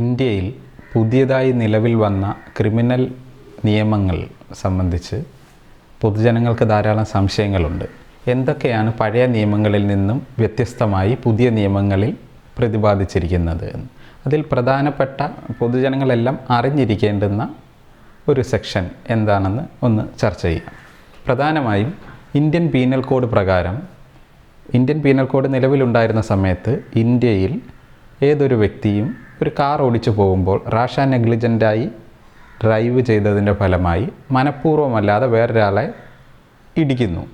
ഇന്ത്യയിൽ പുതിയതായി നിലവിൽ വന്ന ക്രിമിനൽ നിയമങ്ങൾ സംബന്ധിച്ച് പൊതുജനങ്ങൾക്ക് ധാരാളം സംശയങ്ങളുണ്ട്. എന്തൊക്കെയാണ് പഴയ നിയമങ്ങളിൽ നിന്നും വ്യത്യസ്തമായി പുതിയ നിയമങ്ങളിൽ പ്രതിപാദിച്ചിരിക്കുന്നത് അതിൽ പ്രധാനപ്പെട്ട പൊതുജനങ്ങളെല്ലാം അറിഞ്ഞിരിക്കേണ്ടുന്ന ഒരു സെക്ഷൻ എന്താണെന്ന് ഒന്ന് ചർച്ച ചെയ്യാം. പ്രധാനമായും ഇന്ത്യൻ പീനൽ കോഡ് പ്രകാരം ഇന്ത്യൻ പീനൽ കോഡ് നിലവിലുണ്ടായിരുന്ന സമയത്ത് ഇന്ത്യയിൽ ഏതൊരു വ്യക്തിയും ഒരു കാർ ഓടിച്ചു പോകുമ്പോൾ റാഷ നെഗ്ലിജന്റായി ഡ്രൈവ് ചെയ്തതിന്റെ ഫലമായി മനഃപൂർവമല്ലാതെ വേറൊരാളെ ഇടിക്കുന്നു.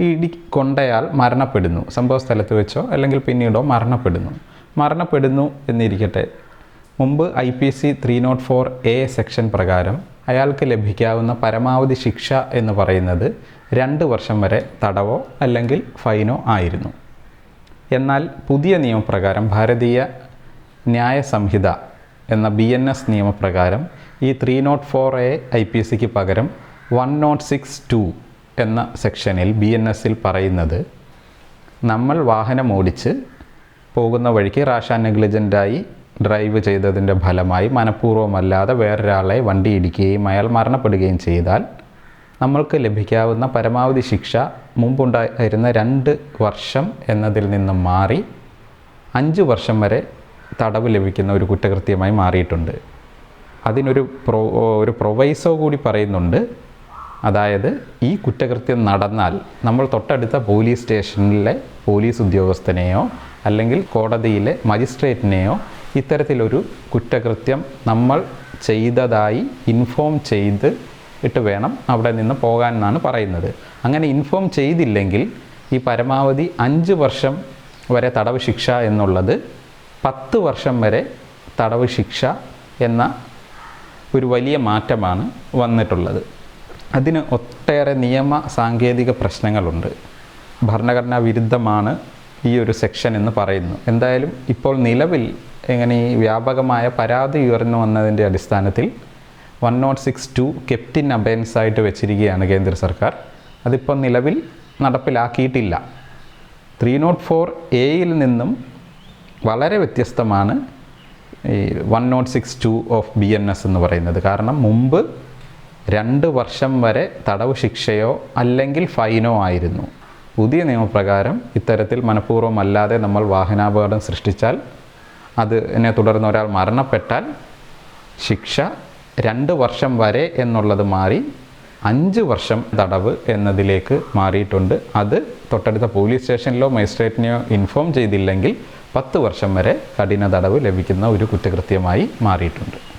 ഇടി കൊണ്ടയാൾ മരണപ്പെടുന്നു. സംഭവ സ്ഥലത്ത് വെച്ചോ അല്ലെങ്കിൽ പിന്നീടോ മരണപ്പെടുന്നു. മരണപ്പെടുന്നു എന്നിരിക്കട്ടെ. മുമ്പ് I P C three note four A section പ്രകാരം അയാൾക്ക് ലഭിക്കാവുന്ന പരമാവധി ശിക്ഷ എന്ന് പറയുന്നത് രണ്ട് വർഷം വരെ തടവോ അല്ലെങ്കിൽ ഫൈനോ ആയിരുന്നു. എന്നാൽ പുതിയ നിയമപ്രകാരം ഭാരതീയ ന്യായ സംഹിത എന്ന ബി എൻ എസ് നിയമപ്രകാരം ഈ three note four A I P സിക്ക് പകരം വൺ നോട്ട് സിക്സ് ടു എന്ന സെക്ഷനിൽ ബി എൻ എസിൽ പറയുന്നത് നമ്മൾ വാഹനം ഓടിച്ച് പോകുന്ന വഴിക്ക് റാഷ നെഗ്ലിജന്റായി ഡ്രൈവ് ചെയ്തതിന്റെ ഫലമായി മനഃപൂർവമല്ലാതെ വേറൊരാളെ വണ്ടി ഇടിക്കുകയും അയാൾ മരണപ്പെടുകയും ചെയ്താൽ നമ്മൾക്ക് ലഭിക്കാവുന്ന പരമാവധി ശിക്ഷ മുമ്പുണ്ടായിരുന്ന രണ്ട് വർഷം എന്നതിൽ നിന്നും മാറി അഞ്ച് വർഷം വരെ തടവ് ലഭിക്കുന്ന ഒരു കുറ്റകൃത്യമായി മാറിയിട്ടുണ്ട്. അതിനൊരു പ്രൊ ഒരു പ്രൊവൈസോ കൂടി പറയുന്നുണ്ട്. അതായത് ഈ കുറ്റകൃത്യം നടന്നാൽ നമ്മൾ തൊട്ടടുത്ത പോലീസ് സ്റ്റേഷനിലെ പോലീസ് ഉദ്യോഗസ്ഥനെയോ അല്ലെങ്കിൽ കോടതിയിലെ മജിസ്ട്രേറ്റിനെയോ ഇത്തരത്തിലൊരു കുറ്റകൃത്യം നമ്മൾ ചെയ്തതായി ഇൻഫോം ചെയ്ത് ഇട്ട് വേണം അവിടെ നിന്ന് പോകാൻ എന്നാണ് പറയുന്നത്. അങ്ങനെ ഇൻഫോം ചെയ്തില്ലെങ്കിൽ ഈ പരമാവധി അഞ്ച് വർഷം വരെ തടവ് ശിക്ഷ എന്നുള്ളത് പത്ത് വർഷം വരെ തടവ് ശിക്ഷ എന്ന ഒരു വലിയ മാറ്റമാണ് വന്നിട്ടുള്ളത്. അതിന് ഒട്ടേറെ നിയമ സാങ്കേതിക പ്രശ്നങ്ങളുണ്ട്. ഭരണഘടനാ വിരുദ്ധമാണ് ഈ ഒരു സെക്ഷൻ എന്ന് പറയുന്നു. എന്തായാലും ഇപ്പോൾ നിലവിൽ എങ്ങനെ ഈ വ്യാപകമായ പരാതി ഉയർന്നു വന്നതിന്റെ അടിസ്ഥാനത്തിൽ one note six two kept in abeyance ആയിട്ട് വെച്ചിരിക്കുകയാണ് കേന്ദ്ര സർക്കാർ. അതിപ്പോൾ നിലവിൽ നടപ്പിലാക്കിയിട്ടില്ല. ത്രീ നോട്ട് ഫോർ എയിൽ നിന്നും വളരെ വ്യത്യസ്തമാണ് ഈ one naught six two of B N S എന്ന് പറയുന്നത്. കാരണം മുമ്പ് രണ്ട് വർഷം വരെ തടവ് ശിക്ഷയോ അല്ലെങ്കിൽ ഫൈനോ ആയിരുന്നു. പുതിയ നിയമപ്രകാരം ഇത്തരത്തിൽ മനഃപൂർവമല്ലാതെ നമ്മൾ വാഹനാപകടം സൃഷ്ടിച്ചാൽ അതിനെ തുടർന്ന് ഒരാൾ മരണപ്പെട്ടാൽ ശിക്ഷ രണ്ട് വർഷം വരെ എന്നുള്ളത് മാറി അഞ്ച് വർഷം തടവ് എന്നതിലേക്ക് മാറിയിട്ടുണ്ട്. അത് തൊട്ടടുത്ത പോലീസ് സ്റ്റേഷനിലോ മജിസ്ട്രേറ്റിനെയോ ഇൻഫോം ചെയ്തില്ലെങ്കിൽ പത്ത് വർഷം വരെ കഠിന തടവ് ലഭിക്കുന്ന ഒരു കുറ്റകൃത്യമായി മാറിയിട്ടുണ്ട്.